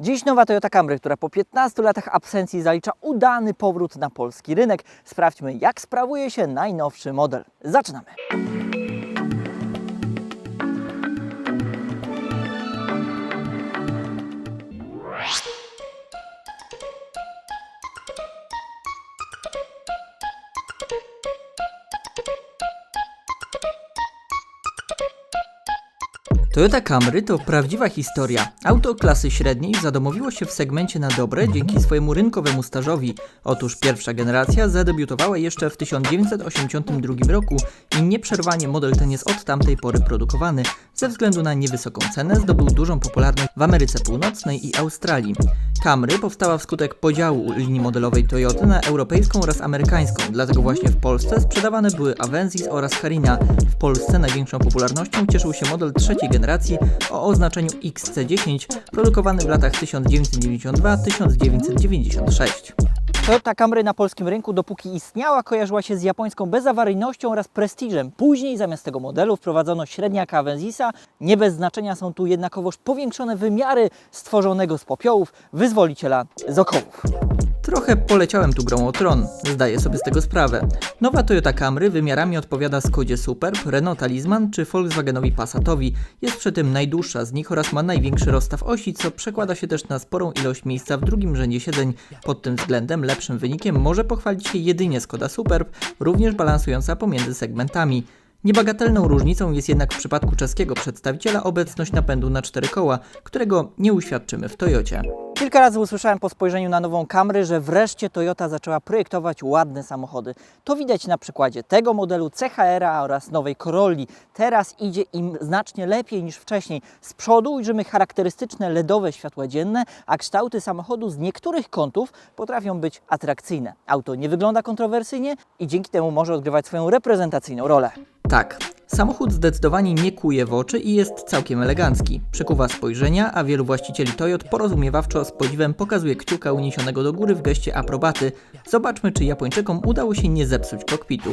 Dziś nowa Toyota Camry, która po 15 latach absencji zalicza udany powrót na polski rynek. Sprawdźmy, jak sprawuje się najnowszy model. Zaczynamy. Toyota Camry to prawdziwa historia. Auto klasy średniej zadomowiło się w segmencie na dobre dzięki swojemu rynkowemu stażowi. Otóż pierwsza generacja zadebiutowała jeszcze w 1982 roku i nieprzerwanie model ten jest od tamtej pory produkowany. Ze względu na niewysoką cenę zdobył dużą popularność w Ameryce Północnej i Australii. Camry powstała wskutek podziału linii modelowej Toyoty na europejską oraz amerykańską, dlatego właśnie w Polsce sprzedawane były Avensis oraz Carina. W Polsce największą popularnością cieszył się model trzeciej generacji o oznaczeniu XC10, produkowany w latach 1992-1996. Toyota Camry na polskim rynku, dopóki istniała, kojarzyła się z japońską bezawaryjnością oraz prestiżem. Później zamiast tego modelu wprowadzono średniaka Avensisa. Nie bez znaczenia są tu jednakowoż powiększone wymiary stworzonego z popiołów wyzwoliciela z okowów. Trochę poleciałem tu grą o tron, zdaję sobie z tego sprawę. Nowa Toyota Camry wymiarami odpowiada Skodzie Superb, Renault Talisman czy Volkswagenowi Passatowi. Jest przy tym najdłuższa z nich oraz ma największy rozstaw osi, co przekłada się też na sporą ilość miejsca w drugim rzędzie siedzeń. Pod tym względem lepszym wynikiem może pochwalić się jedynie Skoda Superb, również balansująca pomiędzy segmentami. Niebagatelną różnicą jest jednak w przypadku czeskiego przedstawiciela obecność napędu na cztery koła, którego nie uświadczymy w Toyocie. Kilka razy usłyszałem po spojrzeniu na nową Camry, że wreszcie Toyota zaczęła projektować ładne samochody. To widać na przykładzie tego modelu CHR-a oraz nowej Corolli. Teraz idzie im znacznie lepiej niż wcześniej. Z przodu ujrzymy charakterystyczne LEDowe światła dzienne, a kształty samochodu z niektórych kątów potrafią być atrakcyjne. Auto nie wygląda kontrowersyjnie i dzięki temu może odgrywać swoją reprezentacyjną rolę. Tak, samochód zdecydowanie nie kuje w oczy i jest całkiem elegancki. Przykuwa spojrzenia, a wielu właścicieli Toyot porozumiewawczo z podziwem pokazuje kciuka uniesionego do góry w geście aprobaty. Zobaczmy, czy Japończykom udało się nie zepsuć kokpitu.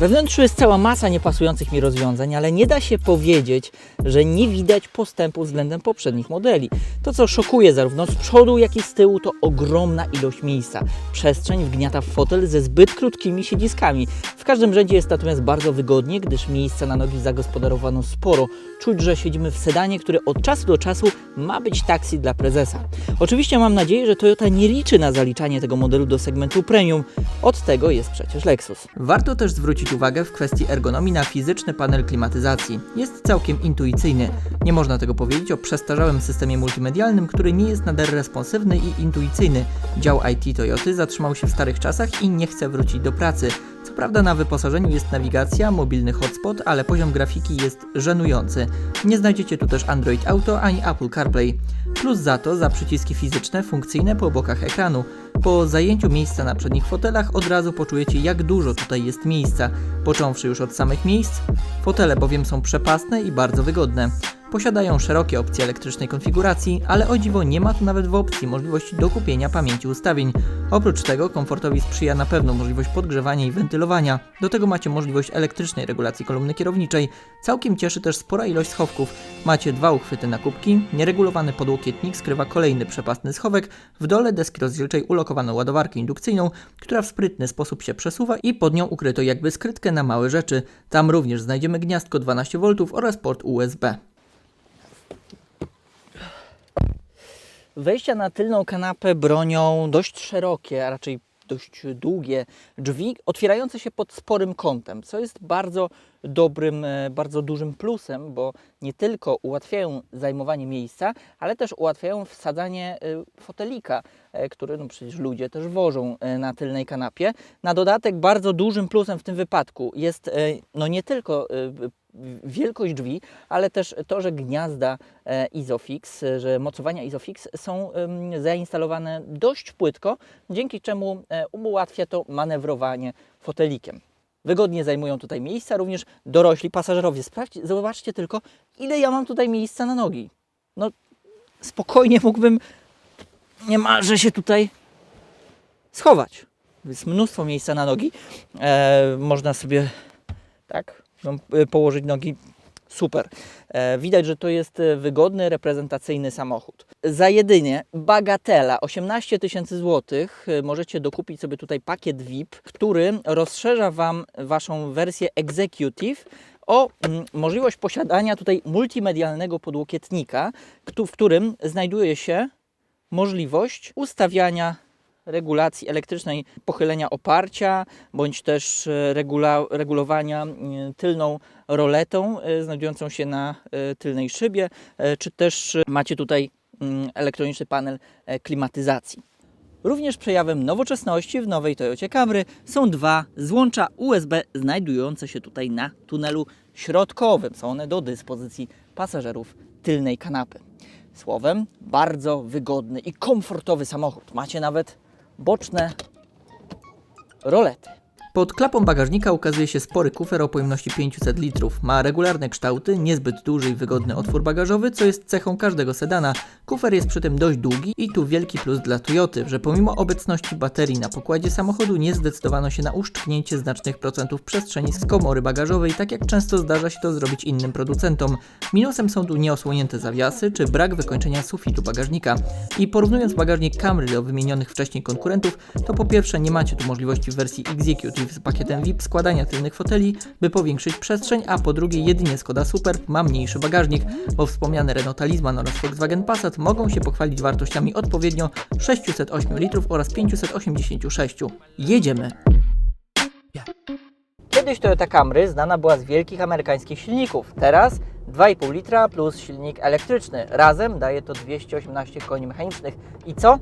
We wnętrzu jest cała masa niepasujących mi rozwiązań, ale nie da się powiedzieć, że nie widać postępu względem poprzednich modeli. To, co szokuje zarówno z przodu, jak i z tyłu, to ogromna ilość miejsca. Przestrzeń wgniata w fotel ze zbyt krótkimi siedziskami. W każdym rzędzie jest natomiast bardzo wygodnie, gdyż miejsca na nogi zagospodarowano sporo. Czuć, że siedzimy w sedanie, który od czasu do czasu ma być taksi dla prezesa. Oczywiście mam nadzieję, że Toyota nie liczy na zaliczanie tego modelu do segmentu premium. Od tego jest przecież Lexus. Warto też zwrócić uwagę w kwestii ergonomii na fizyczny panel klimatyzacji. Jest całkiem intuicyjny. Nie można tego powiedzieć o przestarzałym systemie multimedialnym, który nie jest nader responsywny i intuicyjny. Dział IT Toyoty zatrzymał się w starych czasach i nie chce wrócić do pracy. Co prawda na wyposażeniu jest nawigacja, mobilny hotspot, ale poziom grafiki jest żenujący. Nie znajdziecie tu też Android Auto ani Apple CarPlay. Plus za to za przyciski fizyczne funkcyjne po bokach ekranu. Po zajęciu miejsca na przednich fotelach od razu poczujecie jak dużo tutaj jest miejsca, począwszy już od samych miejsc. Fotele bowiem są przepasne i bardzo wygodne. Posiadają szerokie opcje elektrycznej konfiguracji, ale o dziwo nie ma tu nawet w opcji możliwości dokupienia pamięci ustawień. Oprócz tego komfortowi sprzyja na pewno możliwość podgrzewania i wentylowania. Do tego macie możliwość elektrycznej regulacji kolumny kierowniczej. Całkiem cieszy też spora ilość schowków. Macie dwa uchwyty na kubki, nieregulowany podłokietnik skrywa kolejny przepasny schowek, w dole deski rozdzielczej ulokowano ładowarkę indukcyjną, która w sprytny sposób się przesuwa i pod nią ukryto jakby skrytkę na małe rzeczy. Tam również znajdziemy gniazdko 12V oraz port USB. Wejścia na tylną kanapę bronią dość szerokie, a raczej dość długie drzwi, otwierające się pod sporym kątem, co jest bardzo dobrym, e, bardzo dużym plusem, bo nie tylko ułatwiają zajmowanie miejsca, ale też ułatwiają wsadzanie e, fotelika, e, który no przecież ludzie też wożą na tylnej kanapie. Na dodatek bardzo dużym plusem w tym wypadku jest no nie tylko wielkość drzwi, ale też to, że gniazda Isofix, że mocowania Isofix są zainstalowane dość płytko, dzięki czemu ułatwia to manewrowanie fotelikiem. Wygodnie zajmują tutaj miejsca również dorośli pasażerowie. Sprawdźcie, zobaczcie tylko, ile ja mam tutaj miejsca na nogi. No, spokojnie mógłbym niemalże się tutaj schować. jest mnóstwo miejsca na nogi. E, można sobie tak e, położyć nogi. Super. E, widać, że to jest e, wygodny, reprezentacyjny samochód. Za jedynie bagatela 18 tysięcy złotych e, możecie dokupić sobie tutaj pakiet VIP, który rozszerza Wam Waszą wersję Executive o mm, możliwość posiadania tutaj multimedialnego podłokietnika, w którym znajduje się możliwość ustawiania regulacji elektrycznej pochylenia oparcia, bądź też e, regula, regulowania tylną roletą e, znajdującą się na e, tylnej szybie, czy też macie tutaj elektroniczny panel klimatyzacji. Również przejawem nowoczesności w nowej Toyocie Camry są dwa złącza USB znajdujące się tutaj na tunelu środkowym. Są one do dyspozycji pasażerów tylnej kanapy. Słowem, bardzo wygodny i komfortowy samochód. Macie nawet boczne rolety. Pod klapą bagażnika ukazuje się spory kufer o pojemności 500 litrów. Ma regularne kształty, niezbyt duży i wygodny otwór bagażowy, co jest cechą każdego sedana. Kufer jest przy tym dość długi i tu wielki plus dla Toyoty, że pomimo obecności baterii na pokładzie samochodu nie zdecydowano się na uszczknięcie znacznych procentów przestrzeni z komory bagażowej, tak jak często zdarza się to zrobić innym producentom. Minusem są tu nieosłonięte zawiasy czy brak wykończenia sufitu bagażnika. I porównując bagażnik Camry do wymienionych wcześniej konkurentów, to po pierwsze nie macie tu możliwości w wersji Executive z pakietem VIP składania tylnych foteli, by powiększyć przestrzeń, a po drugie jedynie Skoda Superb ma mniejszy bagażnik, bo wspomniane Renault Talisman oraz Volkswagen Passat mogą się pochwalić wartościami odpowiednio 608 litrów oraz 586. Jedziemy! Kiedyś Toyota Camry znana była z wielkich amerykańskich silników. Teraz 2,5 litra plus silnik elektryczny. Razem daje to 218 koni mechanicznych. I co?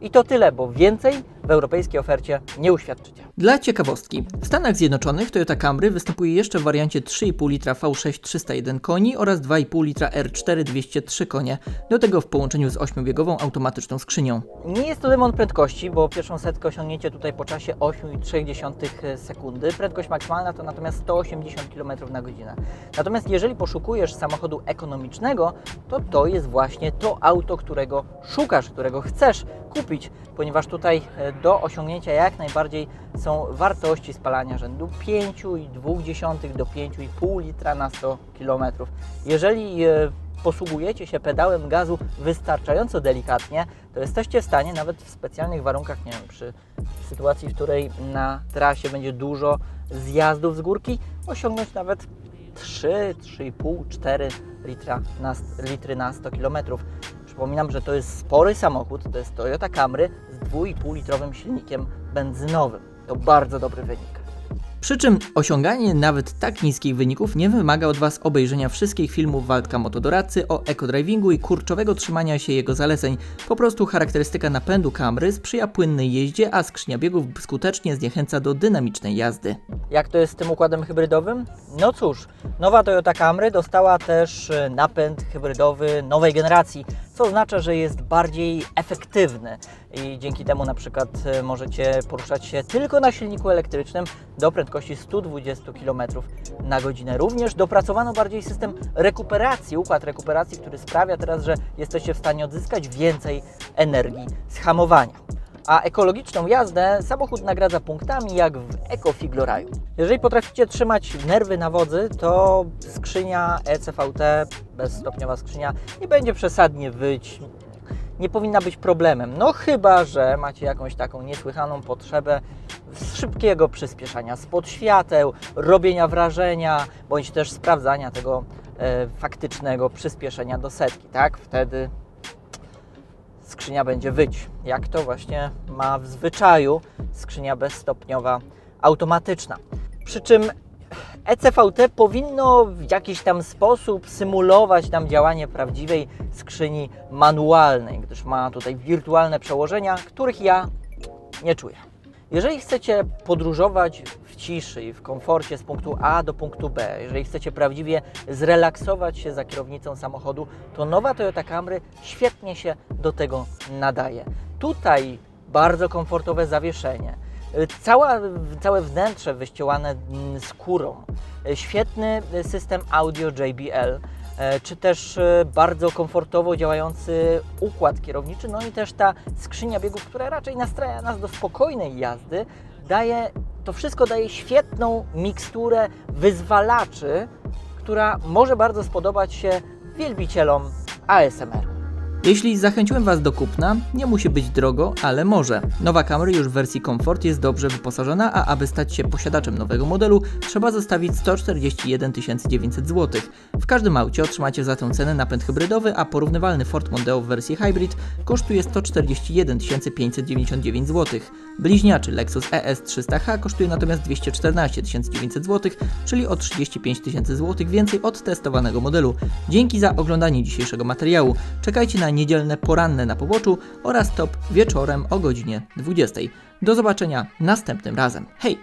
I to tyle, bo więcej w europejskiej ofercie nie uświadczycie. Dla ciekawostki, w Stanach Zjednoczonych Toyota Camry występuje jeszcze w wariancie 3,5 litra V6 301 koni oraz 2,5 litra R4 203 konie, do tego w połączeniu z 8-biegową automatyczną skrzynią. Nie jest to demon prędkości, bo pierwszą setkę osiągniecie tutaj po czasie 8,3 sekundy. Prędkość maksymalna to natomiast 180 km na godzinę. Natomiast jeżeli poszukujesz samochodu ekonomicznego, to to jest właśnie to auto, którego szukasz, którego chcesz kupić, ponieważ tutaj e, do osiągnięcia jak najbardziej są wartości spalania rzędu 5,2 do 5,5 litra na 100 km. Jeżeli e, posługujecie się pedałem gazu wystarczająco delikatnie, to jesteście w stanie nawet w specjalnych warunkach, nie wiem, przy sytuacji, w której na trasie będzie dużo zjazdów z górki, osiągnąć nawet 3, 3,5, 4 litra na, litry na 100 km. Przypominam, że to jest spory samochód, to jest Toyota Camry z 2,5 litrowym silnikiem benzynowym. To bardzo dobry wynik. Przy czym osiąganie nawet tak niskich wyników nie wymaga od Was obejrzenia wszystkich filmów Waldka Motodoradcy o ekodrivingu i kurczowego trzymania się jego zaleceń. Po prostu charakterystyka napędu Camry sprzyja płynnej jeździe, a skrzynia biegów skutecznie zniechęca do dynamicznej jazdy. Jak to jest z tym układem hybrydowym? No cóż, nowa Toyota Camry dostała też napęd hybrydowy nowej generacji, co oznacza, że jest bardziej efektywny i dzięki temu na przykład e, możecie poruszać się tylko na silniku elektrycznym do prędkości 120 km na godzinę. Również dopracowano bardziej system rekuperacji, układ rekuperacji, który sprawia teraz, że jesteście w stanie odzyskać więcej energii z hamowania. A ekologiczną jazdę samochód nagradza punktami jak w Ecofigloraju. Jeżeli potraficie trzymać nerwy na wodzy, to skrzynia ECVT, bezstopniowa skrzynia, nie będzie przesadnie wyć, nie powinna być problemem. No chyba, że macie jakąś taką niesłychaną potrzebę szybkiego przyspieszania spod świateł, robienia wrażenia, bądź też sprawdzania tego e, faktycznego przyspieszenia do setki, tak? Wtedy skrzynia będzie wyć, jak to właśnie ma w zwyczaju skrzynia bezstopniowa automatyczna. Przy czym ECVT powinno w jakiś tam sposób symulować nam działanie prawdziwej skrzyni manualnej, gdyż ma tutaj wirtualne przełożenia, których ja nie czuję. Jeżeli chcecie podróżować ciszy i w komforcie z punktu A do punktu B, jeżeli chcecie prawdziwie zrelaksować się za kierownicą samochodu, to nowa Toyota Camry świetnie się do tego nadaje. Tutaj bardzo komfortowe zawieszenie, cała, całe wnętrze wyścielane mm, skórą, świetny system audio JBL, e, czy też e, bardzo komfortowo działający układ kierowniczy, no i też ta skrzynia biegów, która raczej nastraja nas do spokojnej jazdy, daje, to wszystko daje świetną miksturę wyzwalaczy, która może bardzo spodobać się wielbicielom ASMR. Jeśli zachęciłem Was do kupna, nie musi być drogo, ale może. Nowa Camry już w wersji Comfort jest dobrze wyposażona, a aby stać się posiadaczem nowego modelu, trzeba zostawić 141 900 zł. W każdym aucie otrzymacie za tę cenę napęd hybrydowy, a porównywalny Ford Mondeo w wersji Hybrid kosztuje 141 599 zł. Bliźniaczy Lexus ES 300H kosztuje natomiast 214 900 zł, czyli o 35 000 zł więcej od testowanego modelu. Dzięki za oglądanie dzisiejszego materiału. Czekajcie na niedzielne poranne na poboczu oraz top wieczorem o godzinie 20. Do zobaczenia następnym razem. Hej!